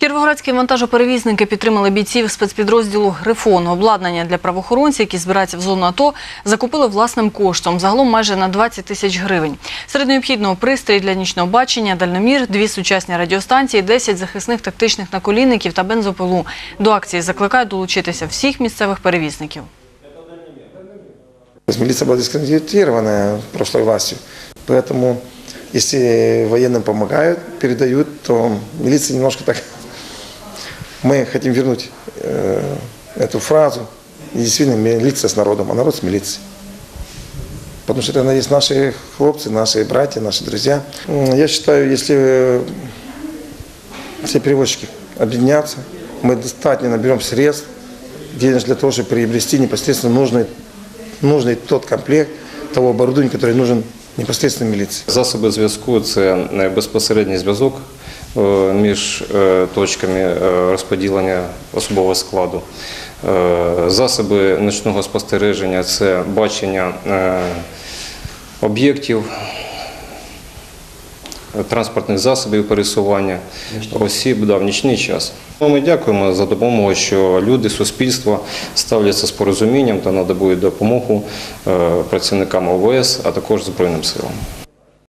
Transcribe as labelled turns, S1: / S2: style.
S1: Кіровоградські вантажоперевізники підтримали бійців спецпідрозділу Грифон. Обладнання для правоохоронців, які збираються в зону АТО, закупили власним коштом, загалом майже на 20 тисяч гривень. Серед необхідного пристрій для нічного бачення, дальномір, дві сучасні радіостанції, 10 захисних тактичних наколінників та бензопилу. До акції закликають долучитися всіх місцевих перевізників.
S2: То есть Милиция была дискредитирована прошлой властью, поэтому если военным помогают, передают, то милиция немножко так... Мы хотим вернуть э, эту фразу. И действительно, милиция с народом, а народ с милицией. Потому что это есть наши хлопцы, наши братья, наши друзья. М, Я считаю, если э, все перевозчики объединятся, мы достаточно наберем средств, денег для того, чтобы приобрести непосредственно нужный, нужный тот комплект того оборудования, который нужен непосредственно милиции.
S3: Засоби зв'язку це е, безпосередній зв'язок е, між е, точками е, розподілення особового складу. Е, Засоби ночного спостереження це бачення е, об'єктів, е, транспортних засобів пересування осіб да, в нічний час. Ну, Ми дякуємо за допомогу, що люди, суспільство ставляться з порозумінням та надають допомогу е, працівникам ОВС, а також Збройним силам.